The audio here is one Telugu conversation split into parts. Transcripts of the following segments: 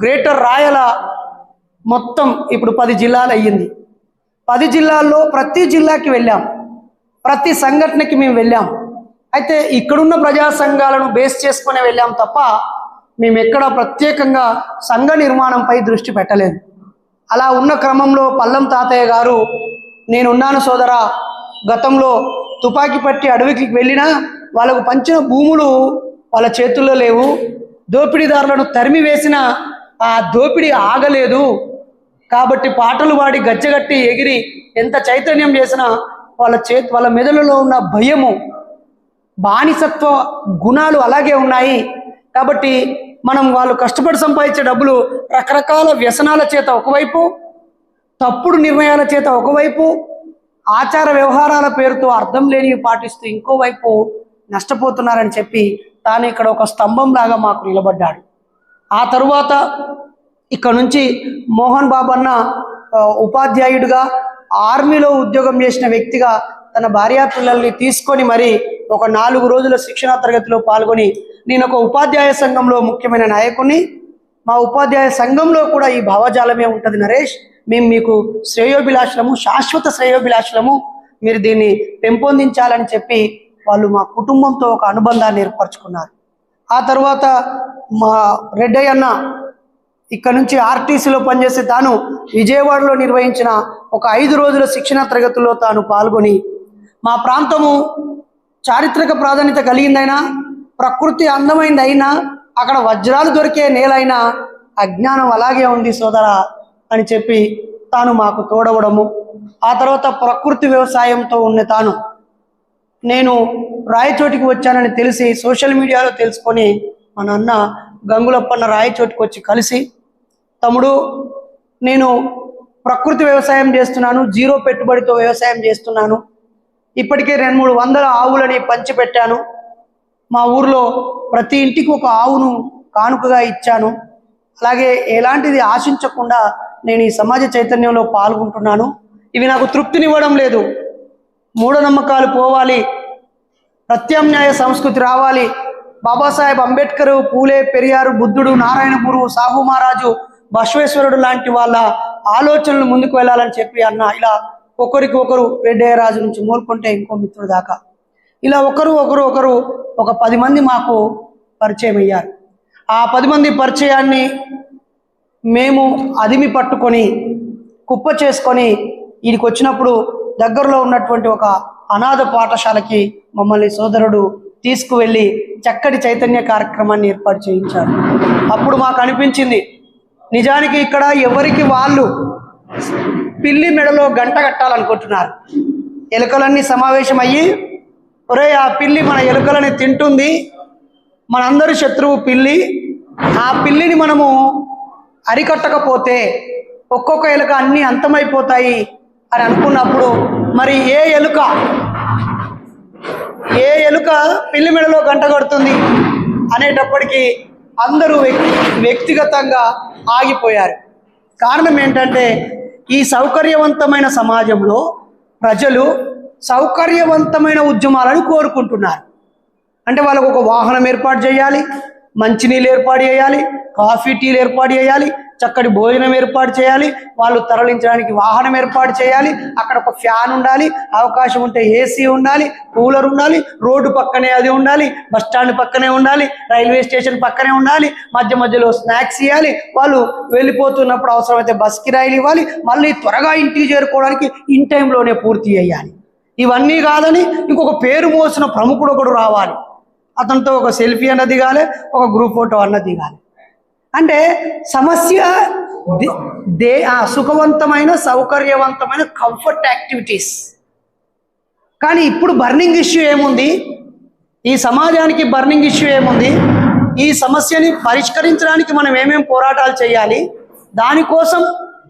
గ్రేటర్ రాయల మొత్తం ఇప్పుడు పది జిల్లాలు అయ్యింది. పది జిల్లాల్లో ప్రతి జిల్లాకి వెళ్ళాం. ప్రతి సంఘటనకి మేము వెళ్ళాం. అయితే ఇక్కడున్న ప్రజా సంఘాలను బేస్ చేసుకునే వెళ్ళాం తప్ప మేము ఎక్కడ ప్రత్యేకంగా సంఘ నిర్మాణంపై దృష్టి పెట్టలేదు. అలా ఉన్న క్రమంలో పల్లం తాతయ్య గారు నేనున్నాను సోదరా గతంలో తుపాకీ పట్టి అడవికి వెళ్ళినా వాళ్ళకు పంచిన భూములు వాళ్ళ చేతుల్లో లేవు. దోపిడీదారులను తరిమి వేసిన ఆ దోపిడీ ఆగలేదు. కాబట్టి పాటలు పాడి గచ్చగట్టి ఎగిరి ఎంత చైతన్యం చేసినా వాళ్ళ చేతి వాళ్ళ మెదడులో ఉన్న భయము బానిసత్వ గుణాలు అలాగే ఉన్నాయి. కాబట్టి మనం వాళ్ళు కష్టపడి సంపాదించే డబ్బులు రకరకాల వ్యసనాల చేత ఒకవైపు తప్పుడు నిర్ణయాల చేత ఒకవైపు ఆచార వ్యవహారాల పేరుతో అర్థం లేనివి పాటిస్తూ ఇంకోవైపు నష్టపోతున్నారని చెప్పి తాను ఇక్కడ ఒక స్తంభం లాగా మాకు నిలబడ్డాడు. ఆ తరువాత ఇక్కడ నుంచి మోహన్ బాబు అన్న ఉపాధ్యాయుడిగా ఆర్మీలో ఉద్యోగం చేసిన వ్యక్తిగా తన భార్యా పిల్లల్ని తీసుకొని మరి ఒక నాలుగు రోజుల శిక్షణా తరగతిలో పాల్గొని నేను ఒక ఉపాధ్యాయ సంఘంలో ముఖ్యమైన నాయకుని మా ఉపాధ్యాయ సంఘంలో కూడా ఈ భావజాలమే ఉంటుంది నరేష్. మేము మీకు శ్రేయోభిలాషులము శాశ్వత శ్రేయోభిలాషులము. మీరు దీన్ని పెంపొందించాలని చెప్పి వాళ్ళు మా కుటుంబంతో ఒక అనుబంధాన్ని ఏర్పరచుకున్నారు. ఆ తర్వాత మా రెడ్డయ్య అన్న ఇక్కడ నుంచి ఆర్టీసీలో పనిచేసే తాను విజయవాడలో నిర్వహించిన ఒక ఐదు రోజుల శిక్షణ తరగతుల్లో తాను పాల్గొని మా ప్రాంతము చారిత్రక ప్రాధాన్యత కలిగిందైనా ప్రకృతి అందమైందైనా అయినా అక్కడ వజ్రాలు దొరికే నేలైనా అజ్ఞానం అలాగే ఉంది సోదరా అని చెప్పి తాను మాకు తోడవడము. ఆ తర్వాత ప్రకృతి వ్యవసాయంతో ఉన్న తాను నేను రాయచోటికి వచ్చానని తెలిసి సోషల్ మీడియాలో తెలుసుకొని మా నాన్న గంగులప్పన్న రాయచోటికి వచ్చి కలిసి తమ్ముడు నేను ప్రకృతి వ్యవసాయం చేస్తున్నాను జీరో పెట్టుబడితో వ్యవసాయం చేస్తున్నాను. ఇప్పటికే రెండు మూడు వందల ఆవులని పంచిపెట్టాను. మా ఊర్లో ప్రతి ఇంటికి ఒక ఆవును కానుకగా ఇచ్చాను. అలాగే ఎలాంటిది ఆశించకుండా నేను ఈ సమాజ చైతన్యంలో పాల్గొంటున్నాను. ఇవి నాకు తృప్తినివ్వడం లేదు. మూఢనమ్మకాలు పోవాలి. ప్రత్యామ్నాయ సంస్కృతి రావాలి. బాబాసాహెబ్ అంబేద్కర్ పూలే పెరియారు బుద్ధుడు నారాయణ గురువు సాహు మహారాజు బసవేశ్వరుడు లాంటి వాళ్ళ ఆలోచనలు ముందుకు వెళ్ళాలని చెప్పి అన్న ఇలా ఒకరికి ఒకరు రెడ్డయ్యరాజు నుంచి మూలుకుంటే ఇంకో మిత్రుడు దాకా. ఇలా ఒకరు ఒకరు ఒకరు ఒక పది మంది మాకు పరిచయం అయ్యారు. ఆ పది మంది పరిచయాన్ని మేము అదిమి పట్టుకొని కుప్ప చేసుకొని వీడికి వచ్చినప్పుడు దగ్గరలో ఉన్నటువంటి ఒక అనాథ పాఠశాలకి మమ్మల్ని సోదరుడు తీసుకువెళ్ళి చక్కటి చైతన్య కార్యక్రమాన్ని ఏర్పాటు చేయించారు. అప్పుడు మాకు అనిపించింది నిజానికి ఇక్కడ ఎవరికి వాళ్ళు పిల్లి మెడలో గంట కట్టాలనుకుంటున్నారు. ఎలుకలన్నీ సమావేశమయ్యి ఒరే ఆ పిల్లి మన ఎలుకలని తింటుంది మనందరి శత్రువు పిల్లి ఆ పిల్లిని మనము అరికట్టకపోతే ఒక్కొక్క ఎలుక అన్నీ అంతమైపోతాయి అని అనుకున్నప్పుడు మరి ఏ ఎలుక? ఏ ఎలుక పిల్లి మెడలో గంట కొడుతుంది? అనేటప్పటికీ అందరూ వ్యక్తి వ్యక్తిగతంగా ఆగిపోయారు. కారణం ఏంటంటే ఈ సౌకర్యవంతమైన సమాజంలో ప్రజలు సౌకర్యవంతమైన ఉద్యమాలను కోరుకుంటున్నారు. అంటే వాళ్ళకు ఒక వాహనం ఏర్పాటు చేయాలి మంచినీళ్ళు ఏర్పాటు చేయాలి కాఫీ టీలు ఏర్పాటు చేయాలి చక్కటి భోజనం ఏర్పాటు చేయాలి వాళ్ళు తరలించడానికి వాహనం ఏర్పాటు చేయాలి అక్కడ ఒక ఫ్యాన్ ఉండాలి అవకాశం ఉంటే ఏసీ ఉండాలి కూలర్ ఉండాలి రోడ్డు పక్కనే అది ఉండాలి బస్ స్టాండ్ పక్కనే ఉండాలి రైల్వే స్టేషన్ పక్కనే ఉండాలి మధ్య మధ్యలో స్నాక్స్ ఇవ్వాలి వాళ్ళు వెళ్ళిపోతున్నప్పుడు అవసరమైతే బస్ కిరాయిలు ఇవ్వాలి మళ్ళీ త్వరగా ఇంటికి చేరుకోవడానికి ఇన్ టైంలోనే పూర్తి చేయాలి. ఇవన్నీ కాదని ఇంకొక పేరు మోసిన ప్రముఖుడు ఒకడు రావాలి. అతనితో ఒక సెల్ఫీ అన్న దిగాలి ఒక గ్రూప్ ఫోటో అన్న దిగాలి. అంటే సమస్య దే ఆ సుఖవంతమైన సౌకర్యవంతమైన కంఫర్ట్ యాక్టివిటీస్ కానీ ఇప్పుడు బర్నింగ్ ఇష్యూ ఏముంది? ఈ సమాజానికి బర్నింగ్ ఇష్యూ ఏముంది? ఈ సమస్యని పరిష్కరించడానికి మనం ఏమేం పోరాటాలు చేయాలి? దానికోసం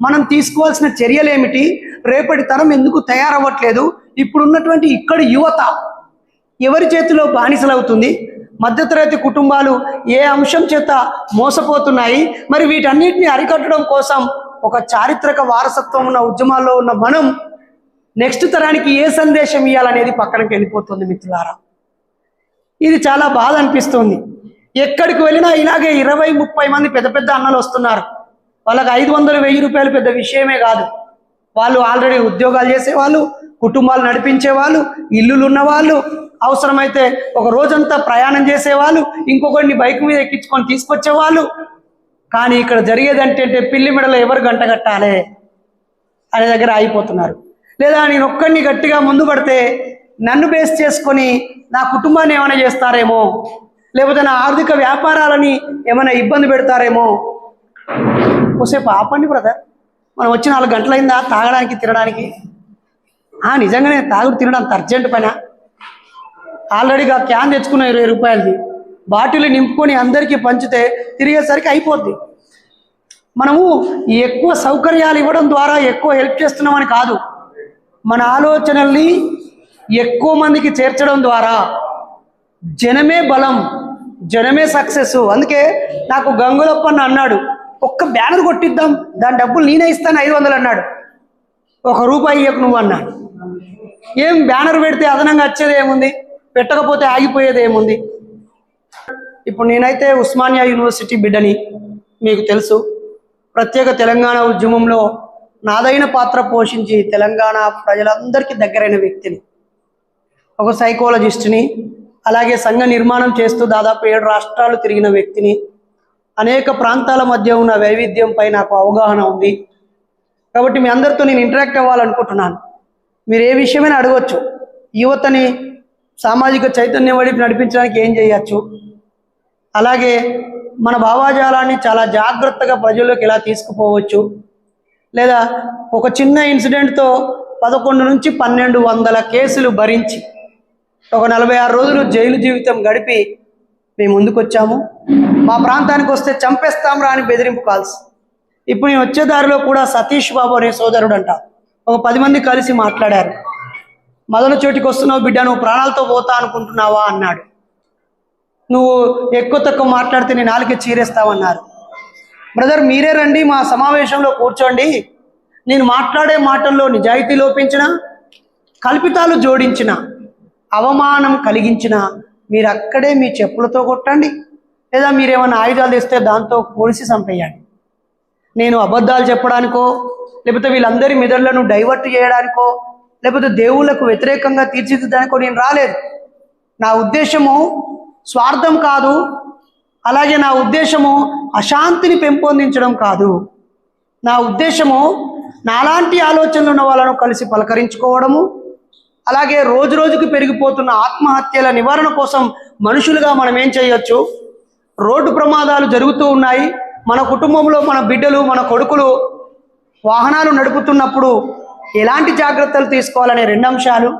మనం తీసుకోవాల్సిన చర్యలు ఏమిటి రేపటి తరం ఎందుకు తయారవ్వట్లేదు? ఇప్పుడున్నటువంటి ఇక్కడ యువత ఎవరి చేతిలో బానిసలవుతుంది? మధ్యతరగతి కుటుంబాలు ఏ అంశం చేత మోసపోతున్నాయి? మరి వీటన్నిటిని అరికట్టడం కోసం ఒక చారిత్రక వారసత్వం ఉన్న ఉద్యమాల్లో ఉన్న మనం నెక్స్ట్ తరానికి ఏ సందేశం ఇవ్వాలనేది పక్కనకి వెళ్ళిపోతుంది మిత్రులారా. ఇది చాలా బాధ అనిపిస్తుంది. ఎక్కడికి వెళ్ళినా ఇలాగే ఇరవై ముప్పై మంది పెద్ద పెద్ద అన్నలు వస్తున్నారు. వాళ్ళకి ఐదు వందలు వెయ్యి రూపాయలు పెద్ద విషయమే కాదు. వాళ్ళు ఆల్రెడీ ఉద్యోగాలు చేసేవాళ్ళు కుటుంబాలు నడిపించే వాళ్ళు ఇల్లులు ఉన్నవాళ్ళు అవసరమైతే ఒక రోజంతా ప్రయాణం చేసేవాళ్ళు ఇంకొకరిని బైక్ మీద ఎక్కించుకొని తీసుకొచ్చేవాళ్ళు కానీ ఇక్కడ జరిగేది అంటే పిల్లి మెడలో ఎవరు గంట కట్టాలి? అనే దగ్గర ఆగిపోతున్నారు. లేదా నేను ఒక్కడిని గట్టిగా ముందు పడితే నన్ను బేస్ చేసుకొని నా కుటుంబాన్ని ఏమైనా చేస్తారేమో? లేకపోతే నా ఆర్థిక వ్యాపారాలని ఏమైనా ఇబ్బంది పెడతారేమో? కొసేపు ఆపండి బ్రదర్ మనం వచ్చి నాలుగు గంటలైందా? తాగడానికి తినడానికి? ఆ, నిజంగానే తాగుడు తినడం అంత అర్జెంట్ పైన. ఆల్రెడీగా క్యాన్ తెచ్చుకున్న ఇరవై రూపాయలది. బాటిల్ నింపుకొని అందరికీ పంచితే తిరిగేసరికి అయిపోద్ది. మనము ఎక్కువ సౌకర్యాలు ఇవ్వడం ద్వారా ఎక్కువ హెల్ప్ చేస్తున్నామని కాదు. మన ఆలోచనల్ని ఎక్కువ మందికి చేర్చడం ద్వారా. జనమే బలం జనమే సక్సెస్ అందుకే నాకు గంగులప్పన్న అన్నాడు ఒక్క బ్యానర్ కొట్టిద్దాం దాని డబ్బులు నేనే ఇస్తాను ఐదు వందలు అన్నాడు. ఒక రూపాయి ఇయ్యకు నువ్వు అన్నాడు. ఏం బ్యానర్ పెడితే అదనంగా వచ్చేది ఏముంది? పెట్టకపోతే ఆగిపోయేది ఏముంది? ఇప్పుడు నేనైతే ఉస్మానియా యూనివర్సిటీ బిడ్డని మీకు తెలుసు. ప్రత్యేక తెలంగాణ ఉద్యమంలో నాదైన పాత్ర పోషించి తెలంగాణ ప్రజలందరికీ దగ్గరైన వ్యక్తిని ఒక సైకాలజిస్ట్ని అలాగే సంఘ నిర్మాణం చేస్తూ దాదాపు ఏడు రాష్ట్రాలు తిరిగిన వ్యక్తిని అనేక ప్రాంతాల మధ్య ఉన్న వైవిధ్యంపై నాకు అవగాహన ఉంది. కాబట్టి మీ అందరితో నేను ఇంటరాక్ట్ అవ్వాలనుకుంటున్నాను. మీరు ఏ విషయమైనా అడగవచ్చు యువతని సామాజిక చైతన్యం వైపు నడిపించడానికి ఏం చేయొచ్చు? అలాగే మన భావాజాలాన్ని చాలా జాగ్రత్తగా ప్రజల్లోకి ఎలా తీసుకుపోవచ్చు? లేదా ఒక చిన్న ఇన్సిడెంట్తో పదకొండు నుంచి పన్నెండు వందల కేసులు భరించి ఒక నలభై ఆరు రోజులు జైలు జీవితం గడిపి మేము ముందుకొచ్చాము. మా ప్రాంతానికి వస్తే చంపేస్తాం రా అని బెదిరింపు కాల్స్. ఇప్పుడు నేను వచ్చే దారిలో కూడా సతీష్ బాబు అనే సోదరుడు అంటారు ఒక పది మంది కలిసి మాట్లాడారు. మొదలు చోటికి వస్తున్నావు బిడ్డ నువ్వు ప్రాణాలతో పోతా అనుకుంటున్నావా? అన్నాడు. నువ్వు ఎక్కువ తక్కువ మాట్లాడితే నేను నాలుగే చీరేస్తావన్నారు. బ్రదర్ మీరే రండి మా సమావేశంలో కూర్చోండి. నేను మాట్లాడే మాటల్లో నిజాయితీ లోపించిన కల్పితాలు జోడించిన అవమానం కలిగించిన మీరు అక్కడే మీ చెప్పులతో కొట్టండి. లేదా మీరేమైనా ఆయుధాలు తెస్తే దాంతో పోలిసి చంపేయండి. నేను అబద్ధాలు చెప్పడానికో లేకపోతే వీళ్ళందరి మెదళ్ళను డైవర్ట్ చేయడానికో లేకపోతే దేవుళ్ళకు వ్యతిరేకంగా తీర్చిదిద్దడానికో నేను రాలేదు. నా ఉద్దేశము స్వార్థం కాదు. అలాగే నా ఉద్దేశము అశాంతిని పెంపొందించడం కాదు. నా ఉద్దేశము నాలాంటి ఆలోచనలు ఉన్న వాళ్ళను కలిసి పలకరించుకోవడము. అలాగే రోజు రోజుకి పెరిగిపోతున్న ఆత్మహత్యల నివారణ కోసం మనుషులుగా మనం ఏం చేయొచ్చు? రోడ్డు ప్రమాదాలు జరుగుతూ ఉన్నాయి. మన కుటుంబంలో మన బిడ్డలు మన కొడుకులు వాహనాలు నడుపుతున్నప్పుడు ఎలాంటి జాగ్రత్తలు తీసుకోవాలనే రెండు అంశాలు.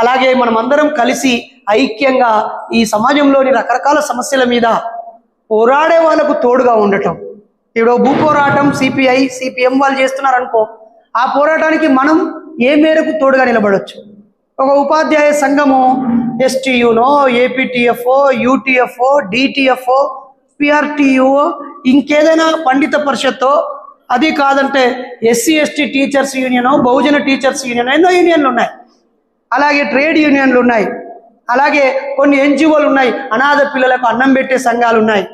అలాగే మనమందరం కలిసి ఐక్యంగా ఈ సమాజంలోని రకరకాల సమస్యల మీద పోరాడే వాళ్ళకు తోడుగా ఉండటం. ఇప్పుడు భూ పోరాటం సిపిఐ సిపిఎం వాళ్ళు చేస్తున్నారనుకో ఆ పోరాటానికి మనం ఏ మేరకు తోడుగా నిలబడవచ్చు ఒక ఉపాధ్యాయ సంఘము ఎస్టీయునో ఏపీటీఎఫ్ఓ యూటీఎఫ్ఓ డిటిఎఫ్ఓ పిఆర్టీయుఓ ఇంకేదైనా పండిత పరిషత్తో అది కాదంటే SC ST teachers union Bahujana teachers union ఎన్నో యూనియన్లు ఉన్నాయి. అలాగే ట్రేడ్ యూనియన్లు ఉన్నాయి. అలాగే కొన్ని ఎన్జిఓలు ఉన్నాయి. అనాథ పిల్లలకు అన్నం పెట్టే సంఘాలు ఉన్నాయి.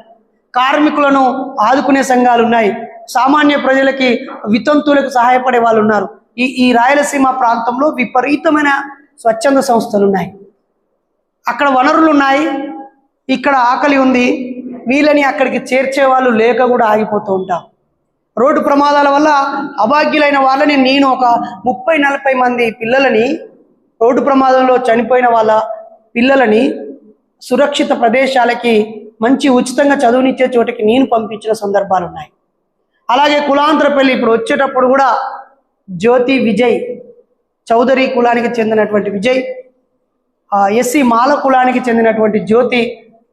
కార్మికులను ఆదుకునే సంఘాలు ఉన్నాయి. సామాన్య ప్రజలకి వితంతువులకు సహాయపడే వాళ్ళు ఉన్నారు. ఈ ఈ రాయలసీమ ప్రాంతంలో విపరీతమైన స్వచ్ఛంద సంస్థలు ఉన్నాయి. అక్కడ వనరులు ఉన్నాయి. ఇక్కడ ఆకలి ఉంది. వీళ్ళని అక్కడికి చేర్చే వాళ్ళు లేక కూడా ఆగిపోతూ ఉంటాం రోడ్డు ప్రమాదాల వల్ల అభాగ్యులైన వాళ్ళని నేను ఒక ముప్పై నలభై మంది పిల్లలని రోడ్డు ప్రమాదంలో చనిపోయిన వాళ్ళ పిల్లలని సురక్షిత ప్రదేశాలకి మంచి ఉచితంగా చదువునిచ్చే చోటకి నేను పంపించిన సందర్భాలు ఉన్నాయి. అలాగే కులాంతర పెళ్ళి ఇప్పుడు వచ్చేటప్పుడు కూడా జ్యోతి విజయ్ చౌదరి కులానికి చెందినటువంటి విజయ్ ఆ ఎస్సీ మాల కులానికి చెందినటువంటి జ్యోతి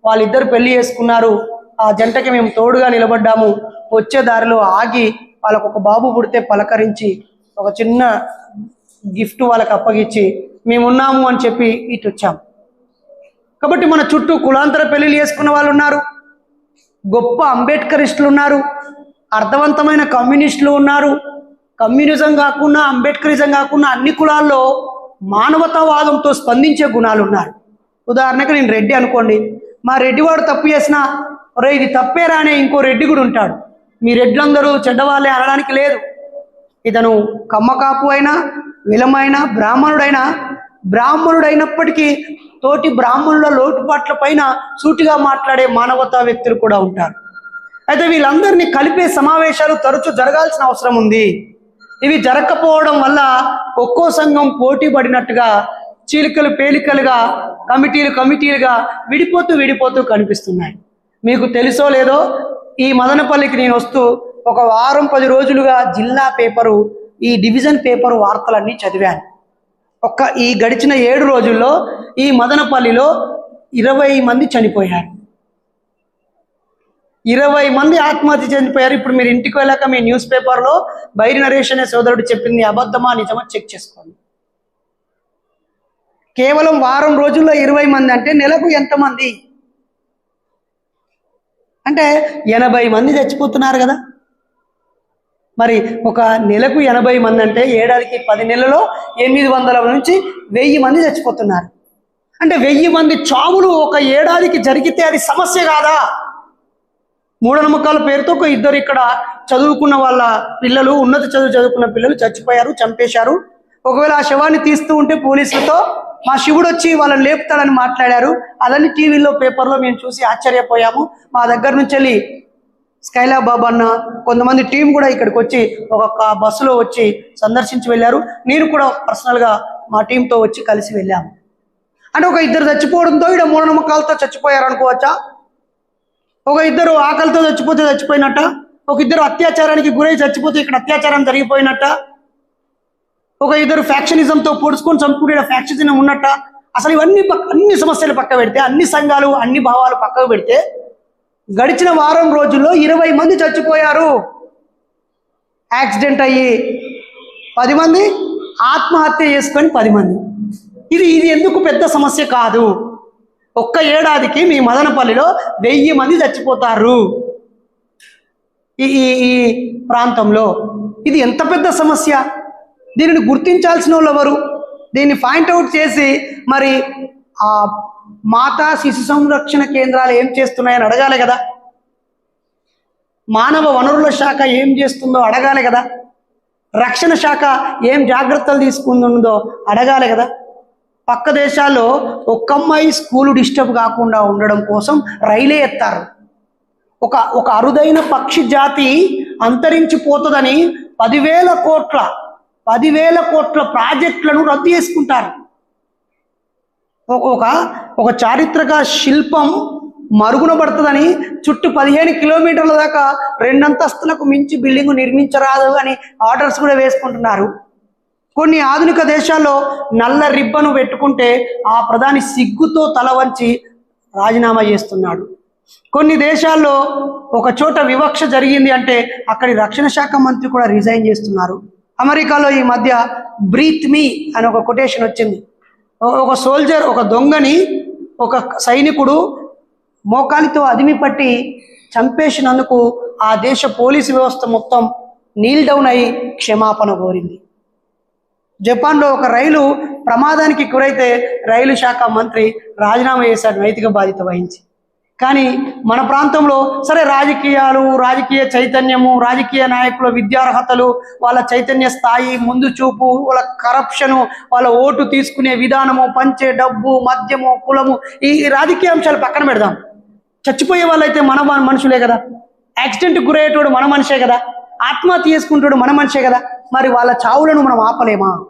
వాళ్ళిద్దరు పెళ్ళి చేసుకున్నారు. ఆ జంటకి మేము తోడుగా నిలబడ్డాము. వచ్చే దారిలో ఆగి వాళ్ళకు ఒక బాబు పుడితే పలకరించి ఒక చిన్న గిఫ్ట్ వాళ్ళకి అప్పగించి మేమున్నాము అని చెప్పి ఇటు వచ్చాము కాబట్టి మన చుట్టూ కులాంతర పెళ్ళిలు చేసుకున్న వాళ్ళు ఉన్నారు గొప్ప అంబేద్కరిస్టులు ఉన్నారు అర్థవంతమైన కమ్యూనిస్టులు ఉన్నారు. కమ్యూనిజం కాకుండా అంబేద్కరిజం కాకుండా అన్ని కులాల్లో మానవతావాదంతో స్పందించే గుణాలు ఉన్నారు ఉదాహరణకు నేను రెడ్డి అనుకోండి. మా రెడ్డివాడు తప్పు చేసినా ఒరే ఇది తప్పేరా అనే ఇంకో రెడ్డి కూడా ఉంటాడు. మీ రెడ్లందరూ చెడ్డవాళ్ళే అనడానికి లేదు. ఇతను కమ్మకాపు అయినా విలమైనా బ్రాహ్మణుడైనా బ్రాహ్మణుడైనప్పటికీ తోటి బ్రాహ్మణుల లోటుపాట్ల పైన సూటిగా మాట్లాడే మానవతా వ్యక్తులు కూడా ఉంటారు. అయితే వీళ్ళందరినీ కలిపే సమావేశాలు తరచూ జరగాల్సిన అవసరం ఉంది. ఇవి జరగకపోవడం వల్ల ఒక్కో సంఘం పోటీ పడినట్టుగా చీలికలు పేలికలుగా కమిటీలు కమిటీలుగా విడిపోతూ విడిపోతూ కనిపిస్తున్నాయి. మీకు తెలుసో లేదో ఈ మదనపల్లికి నేను వస్తూ ఒక వారం పది రోజులుగా జిల్లా పేపరు ఈ డివిజన్ పేపరు వార్తలన్నీ చదివాను. ఒక్క ఈ గడిచిన ఏడు రోజుల్లో ఈ మదనపల్లిలో ఇరవై మంది చనిపోయారు. ఇరవై మంది ఆత్మహత్య చనిపోయారు ఇప్పుడు మీరు ఇంటికి వెళ్ళాక మీ న్యూస్ పేపర్లో బైరి నరేష్ అనే సోదరుడు చెప్పింది అబద్ధమా నిజమా చెక్ చేసుకోండి. కేవలం వారం రోజుల్లో ఇరవై మంది అంటే నెలకు ఎంతమంది అంటే ఎనభై మంది చచ్చిపోతున్నారు కదా. మరి ఒక నెలకు ఎనభై మంది అంటే ఏడాదికి పది నెలలో ఎనిమిది వందల నుంచి వెయ్యి మంది చచ్చిపోతున్నారు. అంటే వెయ్యి మంది చావులు ఒక ఏడాదికి జరిగితే అది సమస్య కాదా? మూఢనమ్మకాల పేరుతో ఒక ఇద్దరు ఇక్కడ చదువుకున్న వాళ్ళ పిల్లలు ఉన్నత చదువు చదువుకున్న పిల్లలు చచ్చిపోయారు చంపేశారు. ఒకవేళ ఆ శవాన్ని తీస్తూ ఉంటే పోలీసులతో మా శివుడు వచ్చి వాళ్ళని లేపుతాడని మాట్లాడారు. అదని టీవీలో పేపర్లో మేము చూసి ఆశ్చర్యపోయాము. మా దగ్గర నుంచి వెళ్ళి స్కైలా బాబు అన్న కొంతమంది టీం కూడా ఇక్కడికి వచ్చి ఒక బస్సులో వచ్చి సందర్శించి వెళ్ళారు. నేను కూడా పర్సనల్గా మా టీంతో వచ్చి కలిసి వెళ్ళాము. అంటే ఒక ఇద్దరు చచ్చిపోవడంతో ఇక్కడ మూఢనమ్మకాలతో చచ్చిపోయారు అనుకోవచ్చా ఒక ఇద్దరు ఆకలితో చచ్చిపోతే చచ్చిపోయినట్ట? ఒక ఇద్దరు అత్యాచారానికి గురై చచ్చిపోతే ఇక్కడ అత్యాచారం జరిగిపోయినట్ట? ఒక ఇద్దరు ఫ్యాక్షనిజంతో పొడుచుకొని చంపుకునే ఫ్యాక్షనిజం ఉన్నట్ట? అసలు ఇవన్నీ పక్క అన్ని సమస్యలు పక్క పెడితే అన్ని సంఘాలు అన్ని భావాలు పక్కకు పెడితే గడిచిన వారం రోజుల్లో ఇరవై మంది చచ్చిపోయారు. యాక్సిడెంట్ అయ్యి పది మంది ఆత్మహత్య చేసుకొని పది మంది. ఇది ఇది ఎందుకు పెద్ద సమస్య కాదు? ఒక్క ఏడాదికి మీ మదనపల్లిలో వెయ్యి మంది చచ్చిపోతారు. ఈ ఈ ఈ ప్రాంతంలో. ఇది ఎంత పెద్ద సమస్య? దీనిని గుర్తించాల్సిన వాళ్ళు ఎవరు దీన్ని పాయింట్అవుట్ చేసి మరి ఆ మాతా శిశు సంరక్షణ కేంద్రాలు ఏం చేస్తున్నాయని అడగాలి కదా. మానవ వనరుల శాఖ ఏం చేస్తుందో అడగాలి కదా. రక్షణ శాఖ ఏం జాగ్రత్తలు తీసుకుందో అడగాలి కదా. పక్క దేశాల్లో ఒక్క అమ్మాయి స్కూలు డిస్టర్బ్ కాకుండా ఉండడం కోసం రైలే ఎత్తారు. ఒక ఒక అరుదైన పక్షి జాతి అంతరించిపోతుందని పదివేల కోట్ల పదివేల కోట్ల ప్రాజెక్టులను రద్దు చేసుకుంటారు. ఒక- ఒక చారిత్రక శిల్పం మరుగున పడుతుందని చుట్టూ పదిహేను కిలోమీటర్ల దాకా రెండంతస్తులకు మించి బిల్డింగ్ నిర్మించరాదు అని ఆర్డర్స్ కూడా వేసుకుంటున్నారు. కొన్ని ఆధునిక దేశాల్లో నల్ల రిబ్బను పెట్టుకుంటే ఆ ప్రధాని సిగ్గుతో తల వంచి రాజీనామా చేస్తున్నాడు. కొన్ని దేశాల్లో ఒక చోట వివక్ష జరిగింది అంటే అక్కడి రక్షణ శాఖ మంత్రి కూడా రిజైన్ చేస్తున్నారు. అమెరికాలో ఈ మధ్య బ్రీత్ మీ అని ఒక కొటేషన్ వచ్చింది. ఒక- సోల్జర్ ఒక దొంగని ఒక సైనికుడు మోకాలితో అదిమి పట్టి చంపేసినందుకు ఆ దేశ పోలీసు వ్యవస్థ మొత్తం నీల్ డౌన్ అయి క్షమాపణ కోరింది. జపాన్లో ఒక రైలు ప్రమాదానికి గురైతే రైలు శాఖ మంత్రి రాజీనామా చేశాడు నైతిక బాధ్యత వహించి. కానీ మన ప్రాంతంలో సరే రాజకీయాలు రాజకీయ చైతన్యము రాజకీయ నాయకుల విద్యార్హతలు వాళ్ళ చైతన్య స్థాయి ముందు చూపు వాళ్ళ కరప్షను వాళ్ళ ఓటు తీసుకునే విధానము పంచే డబ్బు మద్యము కులము ఈ రాజకీయ అంశాలు పక్కన పెడదాం. చచ్చిపోయే వాళ్ళైతే మన మనుషులే కదా. యాక్సిడెంట్కి గురయ్యేటోడు మన మనిషే కదా. ఆత్మహత్య చేసుకుంటాడు మన మనిషే కదా. మరి వాళ్ళ చావులను మనం ఆపలేమా?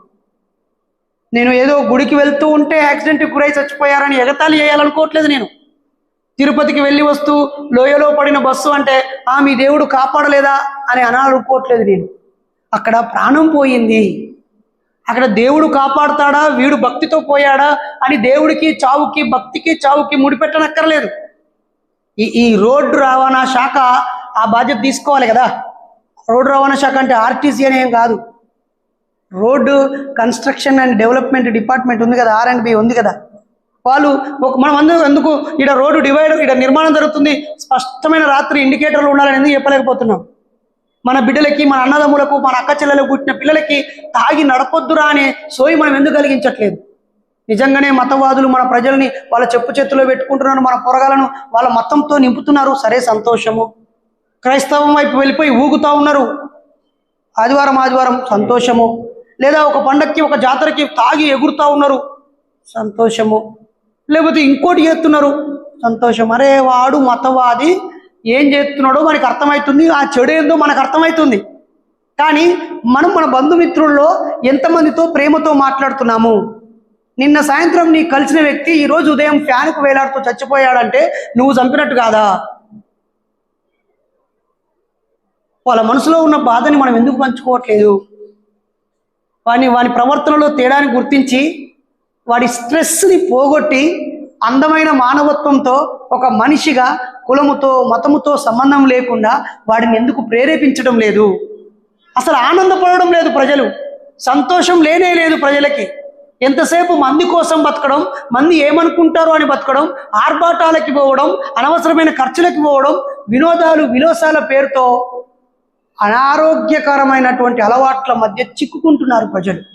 నేను ఏదో గుడికి వెళ్తూ ఉంటే యాక్సిడెంట్కి గురై చచ్చిపోయారని ఎగతాళి చేయాలనుకోవట్లేదు నేను. తిరుపతికి వెళ్ళి వస్తూ లోయలో పడిన బస్సు అంటే ఆ మీ దేవుడు కాపాడలేదా? అని అనాలనుకోవట్లేదు నేను. అక్కడ ప్రాణం పోయింది. అక్కడ దేవుడు కాపాడతాడా? వీడు భక్తితో పోయాడా? అని దేవుడికి చావుకి భక్తికి చావుకి ముడిపెట్టనక్కర్లేదు. ఈ ఈ రోడ్డు రవాణా శాఖ ఆ బాధ్యత తీసుకోవాలి కదా. రోడ్డు రవాణా శాఖ అంటే ఆర్టీసీ అని ఏం కాదు. Road construction and development department ఉంది కదా ఆర్ అండ్ బి ఉంది కదా. వాళ్ళు ఒక మనం అందరూ ఎందుకు ఇక్కడ రోడ్డు డివైడర్ ఇక్కడ నిర్మాణం జరుగుతుంది? స్పష్టమైన రాత్రి ఇండికేటర్లు ఉండాలని ఎందుకు చెప్పలేకపోతున్నాం? మన బిడ్డలకి మన అన్నదమ్ములకు మన అక్క చెల్లెలకు పుట్టిన పిల్లలకి తాగి నడపొద్దురా అనే సోయి మనం ఎందుకు కలిగించట్లేదు? నిజంగానే మతవాదులు మన ప్రజల్ని వాళ్ళ చెప్పు చేతిలో పెట్టుకుంటున్నారు మన పొరగాలను వాళ్ళ మతంతో నింపుతున్నారు. సరే సంతోషము. క్రైస్తవం వైపు వెళ్ళిపోయి ఊగుతా ఉన్నారు. ఆదివారం ఆదివారం సంతోషము. లేదా ఒక పండక్కి ఒక జాతరకి తాగి ఎగురుతూ ఉన్నారు. సంతోషము. లేకపోతే ఇంకోటి చేస్తున్నారు? సంతోషం. అరే వాడు మతవాది ఏం చేస్తున్నాడో మనకు అర్థమవుతుంది ఆ చెడు ఏందో మనకు అర్థమవుతుంది కానీ మనం మన బంధుమిత్రుల్లో ఎంతమందితో ప్రేమతో మాట్లాడుతున్నాము? నిన్న సాయంత్రం నీ కలిసిన వ్యక్తి ఈరోజు ఉదయం ఫ్యాన్కు వేలాడుతూ చచ్చిపోయాడంటే నువ్వు చంపినట్టు కాదా? వాళ్ళ మనసులో ఉన్న బాధని మనం ఎందుకు పంచుకోవట్లేదు? వాని వాని ప్రవర్తనలో తేడాన్ని గుర్తించి వాడి స్ట్రెస్ని పోగొట్టి అందమైన మానవత్వంతో ఒక మనిషిగా కులముతో మతముతో సంబంధం లేకుండా వాడిని ఎందుకు ప్రేరేపించడం లేదు? అసలు ఆనందపడడం లేదు ప్రజలు. సంతోషం లేనే లేదు ప్రజలకి. ఎంతసేపు మంది కోసం బతకడం మంది ఏమనుకుంటారో అని బతకడం ఆర్భాటాలకి పోవడం అనవసరమైన ఖర్చులకి పోవడం వినోదాలు విలోసాల పేరుతో అనారోగ్యకరమైనటువంటి అలవాట్ల మధ్య చిక్కుకుంటున్నారు ప్రజలు.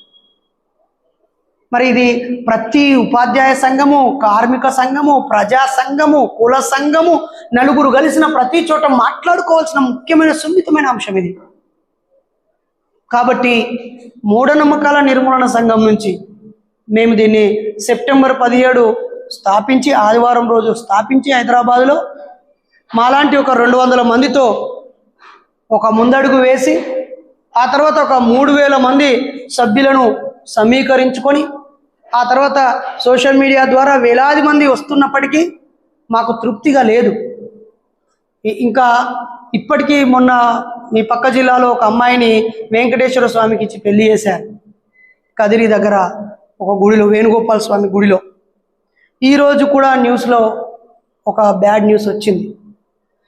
మరి ఇది ప్రతి ఉపాధ్యాయ సంఘము కార్మిక సంఘము ప్రజా సంఘము కుల సంఘము నలుగురు కలిసిన ప్రతి చోట మాట్లాడుకోవాల్సిన ముఖ్యమైన సున్నితమైన అంశం ఇది. కాబట్టి మూఢనమ్మకాల నిర్మూలన సంఘం నుంచి మేము దీన్ని సెప్టెంబర్ పదిహేడు స్థాపించి ఆదివారం రోజు స్థాపించి హైదరాబాదులో మాలాంటి ఒక రెండు వందల మందితో ఒక ముందడుగు వేసి ఆ తర్వాత ఒక మూడు వేల మంది సభ్యులను సమీకరించుకొని ఆ తర్వాత సోషల్ మీడియా ద్వారా వేలాది మంది వస్తున్నప్పటికీ మాకు తృప్తిగా లేదు. ఇంకా ఇప్పటికీ మొన్న మీ పక్క జిల్లాలో ఒక అమ్మాయిని వెంకటేశ్వర స్వామికి ఇచ్చి పెళ్ళి చేశారు కదిరి దగ్గర ఒక గుడిలో వేణుగోపాల స్వామి గుడిలో. ఈరోజు కూడా న్యూస్లో ఒక బ్యాడ్ న్యూస్ వచ్చింది.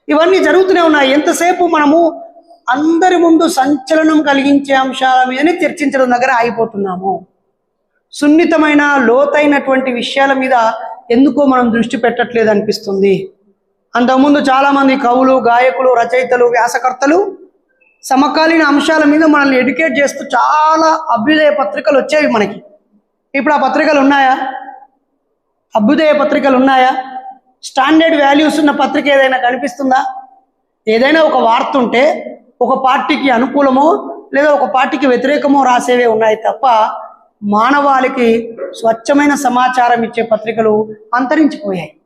ఇవన్నీ జరుగుతూనే ఉన్నాయి. ఎంతసేపు మనము అందరి ముందు సంచలనం కలిగించే అంశాల మీదనే చర్చించడం దగ్గర ఆగిపోతున్నాము. సున్నితమైన లోతైనటువంటి విషయాల మీద ఎందుకో మనం దృష్టి పెట్టట్లేదు అనిపిస్తుంది. అంతకుముందు చాలామంది కవులు గాయకులు రచయితలు వ్యాసకర్తలు సమకాలీన అంశాల మీద మనల్ని ఎడ్యుకేట్ చేస్తూ చాలా అభ్యుదయ పత్రికలు వచ్చేవి మనకి. ఇప్పుడు ఆ పత్రికలు ఉన్నాయా? అభ్యుదయ పత్రికలు ఉన్నాయా? స్టాండర్డ్ వాల్యూస్ ఉన్న పత్రిక ఏదైనా కనిపిస్తుందా? ఏదైనా ఒక వార్త ఉంటే ఒక పార్టీకి అనుకూలమో లేదా ఒక పార్టీకి వ్యతిరేకమో రాసేవే ఉన్నాయి తప్ప మానవాళికి స్వచ్ఛమైన సమాచారం ఇచ్చే పత్రికలు అంతరించిపోయాయి.